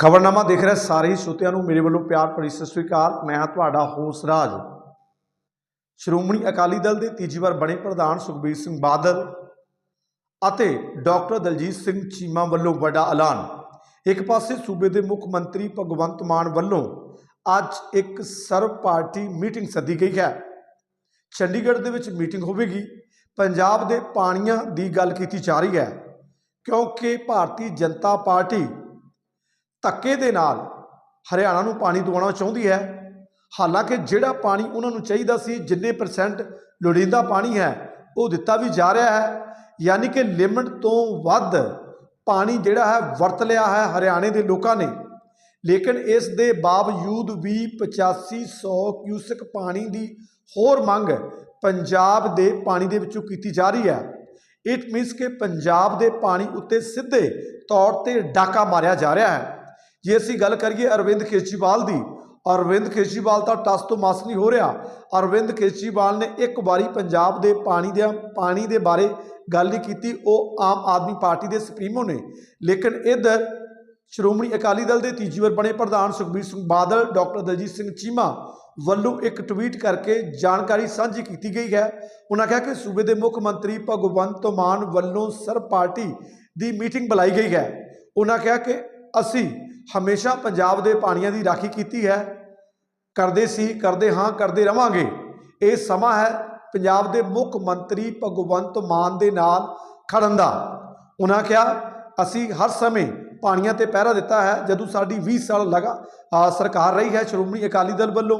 ਖਬਰਨਾਮਾ ਦੇਖ ਰਹੇ ਸਾਰੇ ਹੀ ਸਰੋਤਿਆਂ ਨੂੰ ਮੇਰੇ ਵੱਲੋਂ ਪਿਆਰ ਭਰੀ ਸਤਿ ਸ੍ਰੀ ਅਕਾਲ। ਮੈਂ ਹਾਂ ਤੁਹਾਡਾ ਹੋਸ ਰਾਜ। ਸ਼੍ਰੋਮਣੀ ਅਕਾਲੀ ਦਲ ਦੇ ਤੀਜੀ ਵਾਰ ਬਣੇ ਪ੍ਰਧਾਨ ਸੁਖਬੀਰ ਸਿੰਘ ਬਾਦਲ ਅਤੇ ਡਾਕਟਰ ਦਲਜੀਤ ਸਿੰਘ ਚੀਮਾ ਵੱਲੋਂ ਵੱਡਾ ਐਲਾਨ। ਇੱਕ ਪਾਸੇ ਸੂਬੇ ਦੇ ਮੁੱਖ ਮੰਤਰੀ ਭਗਵੰਤ ਮਾਨ ਵੱਲੋਂ ਅੱਜ ਇੱਕ ਸਰਵ ਪਾਰਟੀ ਮੀਟਿੰਗ ਸੱਦੀ ਗਈ ਹੈ। ਚੰਡੀਗੜ੍ਹ ਦੇ ਵਿੱਚ ਮੀਟਿੰਗ ਹੋਵੇਗੀ। ਪੰਜਾਬ ਦੇ ਪਾਣੀਆਂ ਦੀ ਗੱਲ ਕੀਤੀ ਜਾ ਰਹੀ ਹੈ ਕਿਉਂਕਿ ਭਾਰਤੀ ਜਨਤਾ ਪਾਰਟੀ ਧੱਕੇ ਦੇ ਨਾਲ ਹਰਿਆਣਾ ਨੂੰ ਪਾਣੀ ਦਿਵਾਉਣਾ ਚਾਹੁੰਦੀ ਹੈ। ਹਾਲਾਂਕਿ ਜਿਹੜਾ ਪਾਣੀ ਉਹਨਾਂ ਨੂੰ ਚਾਹੀਦਾ ਸੀ, ਜਿੰਨੇ ਪਰਸੈਂਟ ਲੋੜੀਂਦਾ ਪਾਣੀ ਹੈ, ਉਹ ਦਿੱਤਾ ਵੀ ਜਾ ਰਿਹਾ ਹੈ। ਯਾਨੀ ਕਿ ਲਿਮਟ ਤੋਂ ਵੱਧ ਪਾਣੀ ਜਿਹੜਾ ਹੈ, ਵਰਤ ਲਿਆ ਹੈ ਹਰਿਆਣੇ ਦੇ ਲੋਕਾਂ ਨੇ। ਲੇਕਿਨ ਇਸ ਦੇ ਬਾਵਜੂਦ ਵੀ 8500 ਕਿਊਸਕ ਪਾਣੀ ਦੀ ਹੋਰ ਮੰਗ ਪੰਜਾਬ ਦੇ ਪਾਣੀ ਦੇ ਵਿੱਚੋਂ ਕੀਤੀ ਜਾ ਰਹੀ ਹੈ। ਇਟ ਮੀਨਸ ਕਿ ਪੰਜਾਬ ਦੇ ਪਾਣੀ ਉੱਤੇ ਸਿੱਧੇ ਤੌਰ ਤੇ ਡਾਕਾ ਮਾਰਿਆ ਜਾ ਰਿਹਾ ਹੈ। ਜੇ ਅਸੀਂ ਗੱਲ ਕਰੀਏ ਅਰਵਿੰਦ ਕੇਜਰੀਵਾਲ ਦੀ, ਅਰਵਿੰਦ ਕੇਜਰੀਵਾਲ ਤਾਂ ਟਸ ਤੋਂ ਮਸ ਨਹੀਂ ਹੋ ਰਿਹਾ। ਅਰਵਿੰਦ ਕੇਜਰੀਵਾਲ ਨੇ ਇੱਕ ਵਾਰੀ ਪੰਜਾਬ ਦੇ ਪਾਣੀ ਦੇ ਪਾਣੀ ਦੇ ਬਾਰੇ ਗੱਲ ਨਹੀਂ ਕੀਤੀ, ਉਹ ਆਮ ਆਦਮੀ ਪਾਰਟੀ ਦੇ ਸੁਪਰੀਮੋ ਨੇ। ਲੇਕਿਨ ਇਧਰ ਸ਼੍ਰੋਮਣੀ ਅਕਾਲੀ ਦਲ ਦੇ ਤੀਜੀ ਵਾਰ ਬਣੇ ਪ੍ਰਧਾਨ ਸੁਖਬੀਰ ਸਿੰਘ ਬਾਦਲ, ਡਾਕਟਰ ਦਲਜੀਤ ਸਿੰਘ ਚੀਮਾ ਵੱਲੋਂ ਇੱਕ ਟਵੀਟ ਕਰਕੇ ਜਾਣਕਾਰੀ ਸਾਂਝੀ ਕੀਤੀ ਗਈ ਹੈ। ਉਹਨਾਂ ਕਿਹਾ ਕਿ ਸੂਬੇ ਦੇ ਮੁੱਖ ਮੰਤਰੀ ਭਗਵੰਤ ਮਾਨ ਵੱਲੋਂ ਸਰਬ ਪਾਰਟੀ ਦੀ ਮੀਟਿੰਗ ਬੁਲਾਈ ਗਈ ਹੈ। ਉਹਨਾਂ ਕਿਹਾ ਕਿ ਅਸੀਂ ਹਮੇਸ਼ਾ ਪੰਜਾਬ ਦੇ ਪਾਣੀਆਂ ਦੀ ਰਾਖੀ ਕੀਤੀ ਹੈ। ਕਰਦੇ ਸੀ, ਕਰਦੇ ਹਾਂ, ਕਰਦੇ ਰਵਾਂਗੇ। ਇਹ ਸਮਾਂ ਹੈ ਪੰਜਾਬ ਦੇ ਮੁੱਖ ਮੰਤਰੀ ਭਗਵੰਤ ਮਾਨ ਦੇ ਨਾਲ ਖੜਨ ਦਾ। ਉਹਨਾਂ ਕਿਹਾ, ਅਸੀਂ ਹਰ ਸਮੇਂ ਪਾਣੀਆਂ ਤੇ ਪਹਿਰਾ ਦਿੱਤਾ ਹੈ, ਜਦੋਂ ਸਾਡੀ 20 ਸਾਲ ਲਗਾ ਸਰਕਾਰ ਰਹੀ ਹੈ ਸ਼੍ਰੋਮਣੀ ਅਕਾਲੀ ਦਲ ਵੱਲੋਂ।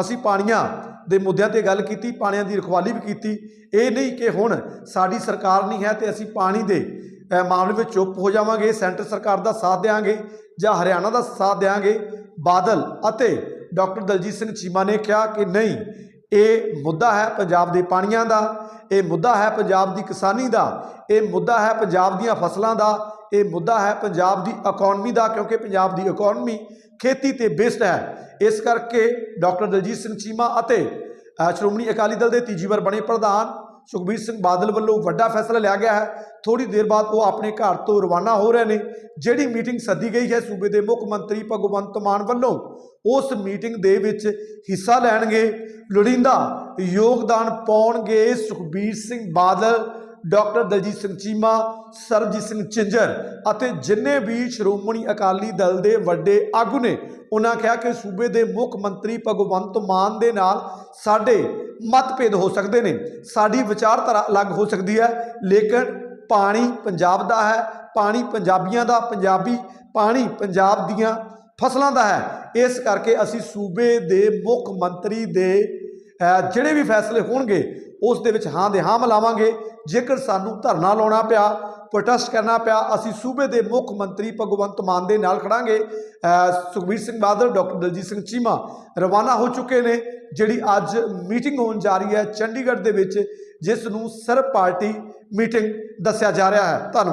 ਅਸੀਂ ਪਾਣੀਆਂ ਦੇ ਮੁੱਦਿਆਂ ਤੇ ਗੱਲ ਕੀਤੀ, ਪਾਣੀਆਂ ਦੀ ਰਖਵਾਲੀ ਵੀ ਕੀਤੀ। ਇਹ ਨਹੀਂ ਕਿ ਹੁਣ ਸਾਡੀ ਸਰਕਾਰ ਨਹੀਂ ਹੈ ਤੇ ਅਸੀਂ ਪਾਣੀ ਦੇ ਮਾਮਲੇ ਵਿੱਚ ਚੁੱਪ ਹੋ ਜਾਵਾਂਗੇ, ਸੈਂਟਰ ਸਰਕਾਰ ਦਾ ਸਾਥ ਦੇਵਾਂਗੇ ਜਾਂ ਹਰਿਆਣਾ ਦਾ ਸਾਥ ਦੇਵਾਂਗੇ ਬਾਦਲ ਅਤੇ ਡਾਕਟਰ ਦਲਜੀਤ ਸਿੰਘ ਚੀਮਾ ਨੇ ਕਿਹਾ ਕਿ ਨਹੀਂ, ਇਹ ਮੁੱਦਾ ਹੈ ਪੰਜਾਬ ਦੇ ਪਾਣੀਆਂ ਦਾ, ਇਹ ਮੁੱਦਾ ਹੈ ਪੰਜਾਬ ਦੀ ਕਿਸਾਨੀ ਦਾ, ਇਹ ਮੁੱਦਾ ਹੈ ਪੰਜਾਬ ਦੀਆਂ ਫਸਲਾਂ ਦਾ, ਇਹ ਮੁੱਦਾ ਹੈ ਪੰਜਾਬ ਦੀ ਇਕਨੋਮੀ ਦਾ, ਕਿਉਂਕਿ ਪੰਜਾਬ ਦੀ ਇਕਨੋਮੀ ਖੇਤੀ ਤੇ ਬੇਸਡ ਹੈ। ਇਸ ਕਰਕੇ ਡਾਕਟਰ ਦਲਜੀਤ ਸਿੰਘ ਚੀਮਾ ਅਤੇ ਸ਼੍ਰੋਮਣੀ ਅਕਾਲੀ ਦਲ ਦੇ ਤੀਜੀ ਵਾਰ ਬਣੇ ਪ੍ਰਧਾਨ ਸੁਖਬੀਰ ਸਿੰਘ ਬਾਦਲ ਵੱਲੋਂ ਵੱਡਾ ਫੈਸਲਾ ਲਿਆ ਗਿਆ ਹੈ। ਥੋੜੀ ਦੇਰ ਬਾਅਦ ਉਹ ਆਪਣੇ ਘਰ ਤੋਂ ਰਵਾਨਾ ਹੋ ਰਹੇ ਨੇ। ਜਿਹੜੀ ਮੀਟਿੰਗ ਸੱਦੀ ਗਈ ਹੈ ਸੂਬੇ ਦੇ ਮੁੱਖ ਮੰਤਰੀ ਭਗਵੰਤ ਮਾਨ ਵੱਲੋਂ, ਉਸ ਮੀਟਿੰਗ ਦੇ ਵਿੱਚ ਹਿੱਸਾ ਲੈਣਗੇ। ਲੋੜੀਂਦਾ ਯੋਗਦਾਨ ਪਾਉਣਗੇ ਸੁਖਬੀਰ ਸਿੰਘ ਬਾਦਲ। ਡਾਕਟਰ ਦਲਜੀਤ ਸਿੰਘ ਚੀਮਾ, ਸਰਬਜੀਤ ਸਿੰਘ ਚਿੰਜਰ ਅਤੇ ਜਿੰਨੇ ਵੀ ਸ਼੍ਰੋਮਣੀ ਅਕਾਲੀ ਦਲ ਦੇ ਵੱਡੇ ਆਗੂ ਨੇ, ਉਹਨਾਂ ਕਿਹਾ ਕਿ ਸੂਬੇ ਦੇ ਮੁੱਖ ਮੰਤਰੀ ਭਗਵੰਤ ਮਾਨ ਦੇ ਨਾਲ ਸਾਡੇ ਮਤਭੇਦ ਹੋ ਸਕਦੇ ਨੇ, ਸਾਡੀ ਵਿਚਾਰਧਾਰਾ ਅਲੱਗ ਹੋ ਸਕਦੀ ਹੈ, ਲੇਕਿਨ ਪਾਣੀ ਪੰਜਾਬ ਦਾ ਹੈ, ਪਾਣੀ ਪੰਜਾਬੀਆਂ ਦਾ, ਪੰਜਾਬੀ ਪਾਣੀ ਪੰਜਾਬ ਦੀਆਂ ਫਸਲਾਂ ਦਾ ਹੈ। ਇਸ ਕਰਕੇ ਅਸੀਂ ਸੂਬੇ ਦੇ ਮੁੱਖ ਮੰਤਰੀ ਦੇ ਜਿਹੜੇ ਵੀ ਫੈਸਲੇ ਹੋਣਗੇ ਉਸ ਦੇ ਵਿੱਚ ਹਾਂ ਦੇ ਹਾਂ ਮਿਲਾਵਾਂਗੇ। ਜੇਕਰ ਸਾਨੂੰ ਧਰਨਾ ਲਾਉਣਾ ਪਿਆ ਪ੍ਰੋਟੈਸਟ ਕਰਨਾ ਪਿਆ, ਅਸੀਂ ਸੂਬੇ ਦੇ ਮੁੱਖ ਮੰਤਰੀ ਭਗਵੰਤ ਮਾਨ ਦੇ ਨਾਲ ਖੜਾਂਗੇ। ਸੁਖਬੀਰ ਸਿੰਘ ਬਾਦਲ, ਡਾਕਟਰ ਦਲਜੀਤ ਸਿੰਘ ਚੀਮਾ ਰਵਾਨਾ ਹੋ ਚੁੱਕੇ ਨੇ, ਜਿਹੜੀ ਅੱਜ ਮੀਟਿੰਗ ਹੋਣ ਜਾ ਰਹੀ ਹੈ ਚੰਡੀਗੜ੍ਹ ਦੇ ਵਿੱਚ, ਜਿਸ ਨੂੰ ਸਰਬ ਪਾਰਟੀ ਮੀਟਿੰਗ ਦੱਸਿਆ ਜਾ ਰਿਹਾ ਹੈ। ਧੰਨਵਾਦ।